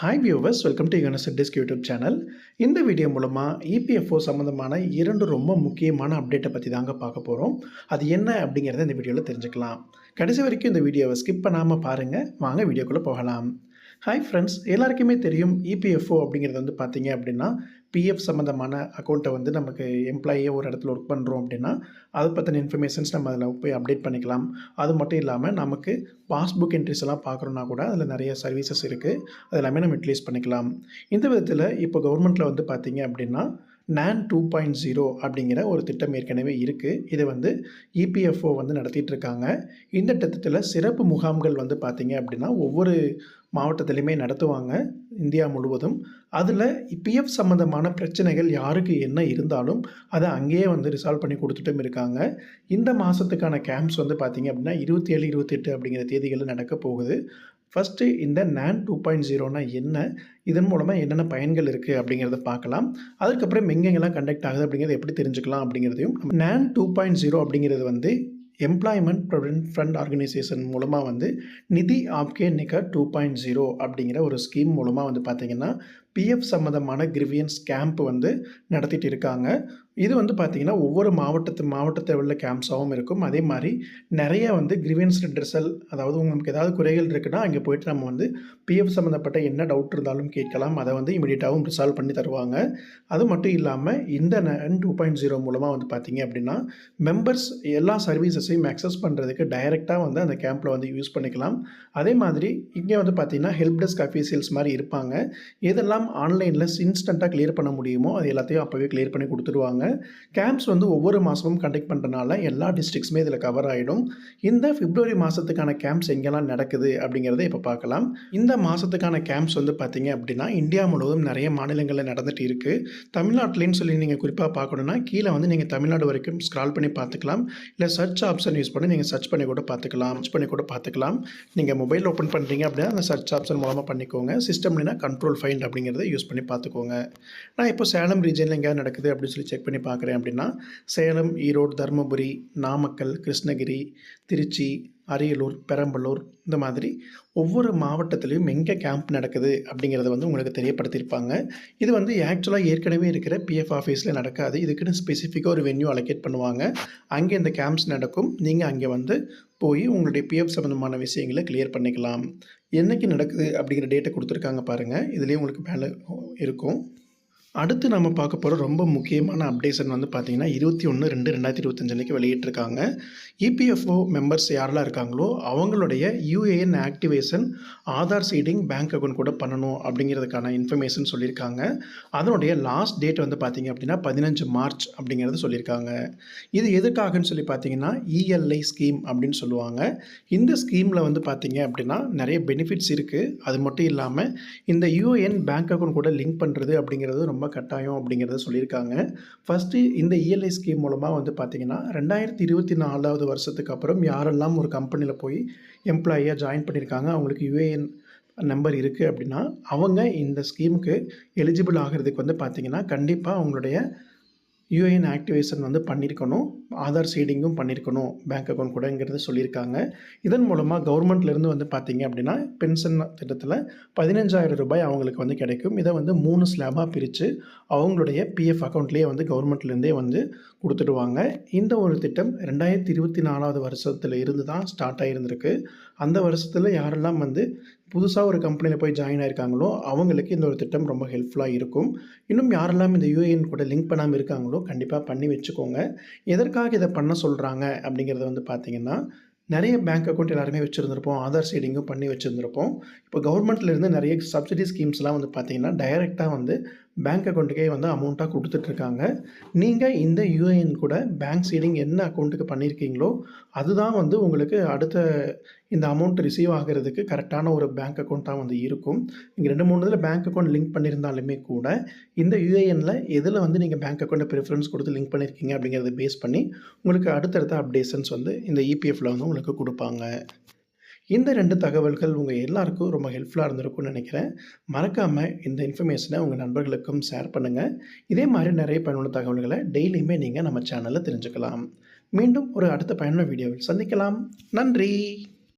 Hi viewers welcome to universe disk YouTube channel இந்த video மூலமாக EPFO சம்மந்தமான இரண்டு ரொம்ப முக்கியமான அப்டேட்டை பற்றி தாங்க பார்க்க போகிறோம் அது என்ன அப்படிங்கிறத இந்த வீடியோவில் தெரிஞ்சுக்கலாம். கடைசி வரைக்கும் இந்த வீடியோவை ஸ்கிப் பண்ணாமல் பாருங்கள் வாங்க வீடியோக்குள்ளே போகலாம். ஹாய் ஃப்ரெண்ட்ஸ் எல்லாருக்குமே தெரியும் இபிஎஃப்ஓ அப்படிங்கிறது வந்து பார்த்தீங்க அப்படின்னா பிஎஃப் சம்மந்தமான அக்கௌண்ட்டை வந்து நமக்கு எம்ப்ளாயியே ஒரு இடத்துல ஒர்க் பண்ணுறோம் அப்படின்னா அதை பற்றின இன்ஃபர்மேஷன்ஸ் நம்ம அதில் போய் அப்டேட் பண்ணிக்கலாம். அது மட்டும் இல்லாமல் நமக்கு பாஸ்புக் என்ட்ரிஸ் எல்லாம் பார்க்குறோன்னா கூட அதில் நிறைய சர்வீசஸ் இருக்குது அது எல்லாமே நம்ம யூட்டிலைஸ் பண்ணிக்கலாம். இந்த விதத்தில் இப்போ கவர்மெண்ட்டில் வந்து பார்த்தீங்க அப்படின்னா நான் டூ பாயிண்ட் ஜீரோ அப்படிங்கிற ஒரு திட்டம் ஏற்கனவே இருக்குது இதை வந்து இபிஎஃப்ஓ வந்து நடத்திட்டு இருக்காங்க. இந்த திட்டத்தில் சிறப்பு முகாம்கள் வந்து பார்த்திங்க அப்படின்னா ஒவ்வொரு மாவட்டத்திலையுமே நடத்துவாங்க இந்தியா முழுவதும். அதில் பிஎஃப் சம்மந்தமான பிரச்சனைகள் யாருக்கு என்ன இருந்தாலும் அதை அங்கேயே வந்து ரிசால்வ் பண்ணி கொடுத்துட்டும் இருக்காங்க. இந்த மாதத்துக்கான கேம்ப்ஸ் வந்து பார்த்திங்க அப்படின்னா இருபத்தி ஏழு இருபத்தெட்டு அப்படிங்கிற தேதிகளில் நடக்க போகுது. ஃபஸ்ட்டு இந்த நேன் டூ பாயிண்ட் ஜீரோனா என்ன? இதன் மூலமாக என்னென்ன பயன்கள் இருக்குது அப்படிங்கிறத பார்க்கலாம். அதுக்கப்புறம் எங்கெங்கெல்லாம் கண்டக்ட் ஆகுது அப்படிங்கிறத எப்படி தெரிஞ்சுக்கலாம் அப்படிங்கிறதையும் நேன் டூ பாயிண்ட் ஜீரோ அப்படிங்கிறது வந்து எம்ப்ளாய்மெண்ட் ப்ரொவிடென்ட் ஃபண்ட் ஆர்கனைசேஷன் மூலமாக வந்து நிதி ஆப்கே நிகர் டூ பாயிண்ட் ஜீரோ அப்படிங்கிற ஒரு ஸ்கீம் மூலமாக வந்து பார்த்திங்கன்னா பிஎஃப் சம்மந்தமான கிரிவியன்ஸ் கேம்ப் வந்து நடத்திட்டு இருக்காங்க. இது வந்து பார்த்திங்கன்னா ஒவ்வொரு மாவட்டத்து மாவட்டத்தை உள்ள கேம்ப்ஸாகவும் இருக்கும். அதே மாதிரி நிறைய வந்து கிரிவியன்ஸ் ரிட்ரஸல் அதாவது உங்களுக்கு ஏதாவது குறைகள் இருக்குன்னா அங்கே போயிட்டு நம்ம வந்து பிஎஃப் சம்மந்தப்பட்ட என்ன டவுட் இருந்தாலும் கேட்கலாம். அதை வந்து இமீடியட்டாகவும் ரிசால்வ் பண்ணி தருவாங்க. அது மட்டும் இல்லாமல் இந்த டூ பாயிண்ட் ஜீரோ மூலமாக வந்து பார்த்திங்க அப்படின்னா மெம்பர்ஸ் எல்லா சர்வீசஸையும் அக்சஸ் பண்ணுறதுக்கு டைரெக்டாக வந்து அந்த கேம்பில் வந்து யூஸ் பண்ணிக்கலாம். அதே மாதிரி இங்கே வந்து பார்த்திங்கன்னா ஹெல்ப் டெஸ்க் அஃபீஷியல்ஸ் மாதிரி இருப்பாங்க. எதெல்லாம் ஆன்லைனில் இன்ஸ்டண்ட்டாக கிளியர் பண்ண முடியுமோ அது எல்லாத்தையும் அப்போவே கிளியர் பண்ணி கொடுத்துருவாங்க. கேம்ப்ஸ் வந்து ஒவ்வொரு மாதமும் கண்டக்ட் பண்ணுறனால எல்லா டிஸ்ட்ரிக்ஸுமே இதில் கவர் ஆகிடும் இந்த பிப்ரவரி மாதத்துக்கான கேம்ப்ஸ் எங்கெல்லாம் நடக்குது அப்படிங்கிறத இப்போ பார்க்கலாம். இந்த மாதத்துக்கான கேம்ப்ஸ் வந்து பார்த்திங்க அப்படின்னா இந்தியா முழுவதும் நிறைய மாநிலங்களில் நடந்துகிட்டு இருக்குது தமிழ்நாட்டிலேன்னு சொல்லி நீங்கள் குறிப்பாக பார்க்கணுன்னா கீழே வந்து நீங்கள் தமிழ்நாடு வரைக்கும் ஸ்க்ரால் பண்ணி பார்த்துக்கலாம். இல்லை சர்ச் ஆப்ஷன் யூஸ் பண்ணி நீங்கள் சர்ச் பண்ணி கூட பார்த்துக்கலாம். சர்ச் பண்ணி கூட பார்த்துக்கலாம். நீங்கள் மொபைல் ஓப்பன் பண்ணுறீங்க அப்படின்னா அந்த சர்ச் ஆப்ஷன் மூலமாக பண்ணிக்கோங்க. சிஸ்டம்னா கண்ட்ரோல் ஃபைண்ட் அப்படிங்கிறது யூஸ் பண்ணி பார்த்துக்கோங்க. நான் இப்போ சேலம் ரீஜனில் எங்கேயாவது நடக்குது அப்படின்னு சொல்லி செக் பண்ணி பார்க்குறேன் அப்படின்னா சேலம் ஈரோடு தருமபுரி நாமக்கல் கிருஷ்ணகிரி திருச்சி அரியலூர் பெரம்பலூர் இந்த மாதிரி ஒவ்வொரு மாவட்டத்திலையும் எங்கே கேம்ப் நடக்குது அப்படிங்கிறத வந்து உங்களுக்கு தெரியப்படுத்தியிருப்பாங்க. இது வந்து ஆக்சுவலாக ஏற்கனவே இருக்கிற பிஎஃப் ஆஃபீஸில் நடக்காது. இதுக்குன்னு ஸ்பெசிஃபிக்காக ஒரு வென்யூ அலோகேட் பண்ணுவாங்க. அங்கே இந்த கேம்ப்ஸ் நடக்கும். நீங்கள் அங்கே வந்து போய் உங்களுடைய பிஎஃப் சம்மந்தமான விஷயங்களை கிளியர் பண்ணிக்கலாம். என்றைக்கு நடக்குது அப்படிங்கிற டேட்டை கொடுத்துருக்காங்க பாருங்கள் இதுலேயே உங்களுக்கு மேலே இருக்கும். அடுத்து நம்ம பார்க்க போகிற ரொம்ப முக்கியமான அப்டேஷன் வந்து பார்த்திங்கன்னா இருபத்தி ஒன்று ரெண்டு ரெண்டாயிரத்தி இருபத்தஞ்சனைக்கு வெளியிட்டிருக்காங்க. இபிஎஃப்ஓ மெம்பர்ஸ் யாரெல்லாம் இருக்காங்களோ அவங்களுடைய UAN activation Aadhaar seeding bank account கூட பண்ணணும் அப்படிங்கிறதுக்கான இன்ஃபர்மேஷன் சொல்லியிருக்காங்க. அதனுடைய லாஸ்ட் டேட் வந்து பார்த்திங்க அப்படின்னா பதினஞ்சு மார்ச் அப்படிங்கிறது சொல்லியிருக்காங்க. இது எதுக்காகன்னு சொல்லி பார்த்தீங்கன்னா இஎல்ஐ ஸ்கீம் அப்படின்னு சொல்லுவாங்க. இந்த ஸ்கீமில் வந்து பார்த்திங்க அப்படின்னா நிறைய பெனிஃபிட்ஸ் இருக்குது அது மட்டும் இல்லாமல் இந்த யூஏஎன் பேங்க் அக்கௌண்ட் கூட லிங்க் பண்ணுறது அப்படிங்கிறது ரொம்ப கட்டாயம் அப்படிங்கிறத சொல்லியிருக்காங்க. ஃபஸ்ட்டு இந்த இஎல்ஐ ஸ்கீம் மூலமாக வந்து பார்த்திங்கன்னா ரெண்டாயிரத்தி இருபத்தி நாலாவது வருஷத்துக்கு அப்புறம் யாரெல்லாம் ஒரு கம்பெனியில் போய் எம்ப்ளாயியாக ஜாயின் பண்ணியிருக்காங்க அவங்களுக்கு யூஏஎன் நம்பர் இருக்குது அப்படின்னா அவங்க இந்த ஸ்கீமுக்கு எலிஜிபிள் ஆகிறதுக்கு வந்து பார்த்திங்கன்னா கண்டிப்பாக அவங்களுடைய யூஏஎன் ஆக்டிவேஷன் வந்து பண்ணியிருக்கணும். ஆதார் சீடிங்கும் பண்ணியிருக்கணும் பேங்க் அக்கௌண்ட் கூடங்கிறத சொல்லியிருக்காங்க. இதன் மூலமாக கவர்மெண்ட்லேருந்து வந்து பார்த்திங்க அப்படின்னா பென்ஷன் திட்டத்தில் பதினஞ்சாயிரம் ரூபாய் அவங்களுக்கு வந்து கிடைக்கும். இதை வந்து மூணு ஸ்லாபாக பிரித்து அவங்களுடைய பிஎஃப் அக்கௌண்ட்லேயே வந்து கவர்மெண்ட்லேருந்தே வந்து கொடுத்துடுவாங்க. இந்த ஒரு திட்டம் ரெண்டாயிரத்தி இருபத்தி நாலாவது வருஷத்தில் இருந்து தான் ஸ்டார்ட் ஆகியிருந்திருக்கு அந்த வருஷத்தில் யாரெல்லாம் வந்து புதுசாக ஒரு கம்பெனியில் போய் ஜாயின் ஆயிருக்காங்களோ அவங்களுக்கு இந்த ஒரு திட்டம் ரொம்ப ஹெல்ப்ஃபுல்லாக இருக்கும். இன்னும் யாரெல்லாம் இந்த யூஏஎன் கூட லிங்க் பண்ணாமல் இருக்காங்களோ கண்டிப்பாக பண்ணி வச்சுக்கோங்க. எதற்காக இதை பண்ண சொல்கிறாங்க அப்படிங்கிறத வந்து பார்த்திங்கன்னா நிறைய பேங்க் அக்கௌண்ட் எல்லாருமே வச்சுருந்துருப்போம். ஆதார் சீடிங்கும் பண்ணி வச்சுருந்துருப்போம். இப்போ கவர்மெண்ட்லேருந்து நிறைய சப்சிடி ஸ்கீம்ஸ்லாம் வந்து பார்த்திங்கன்னா டைரெக்டாக வந்து பேங்க் அக்கௌண்ட்டுக்கே வந்து அமௌண்ட்டாக கொடுத்துட்ருக்காங்க. நீங்கள் இந்த யூஏஎன் கூட பேங்க் சீடிங் என்ன அக்கௌண்ட்டுக்கு பண்ணியிருக்கீங்களோ அதுதான் வந்து உங்களுக்கு அடுத்த இந்த அமௌண்ட் ரிசீவ் ஆகிறதுக்கு கரெக்டான ஒரு பேங்க் அக்கௌண்ட்டாக வந்து இருக்கும். நீங்கள் ரெண்டு மூணு இதில் பேங்க் அக்கௌண்ட் லிங்க் பண்ணியிருந்தாலுமே கூட இந்த யூஏஎனில் எதில் வந்து நீங்கள் பேங்க் அக்கௌண்ட்டை ப்ரிஃபரன்ஸ் கொடுத்து லிங்க் பண்ணியிருக்கீங்க அப்படிங்கிறத பேஸ் பண்ணி உங்களுக்கு அடுத்தடுத்த அப்டேஷன்ஸ் வந்து இந்த இபிஎஃப்பில் வந்து உங்களுக்கு கொடுப்பாங்க. இந்த ரெண்டு தகவல்கள் உங்கள் எல்லாருக்கும் ரொம்ப ஹெல்ப்ஃபுல்லாக இருந்திருக்கும்னு நினைக்கிறேன். மறக்காமல் இந்த இன்ஃபர்மேஷனை உங்கள் நண்பர்களுக்கும் ஷேர் பண்ணுங்கள் இதே மாதிரி நிறைய பயனுள்ள தகவல்களை டெய்லியுமே நீங்கள் நம்ம சேனலில் தெரிஞ்சுக்கலாம். மீண்டும் ஒரு அடுத்த பயனுள்ள வீடியோவில் சந்திக்கலாம். நன்றி!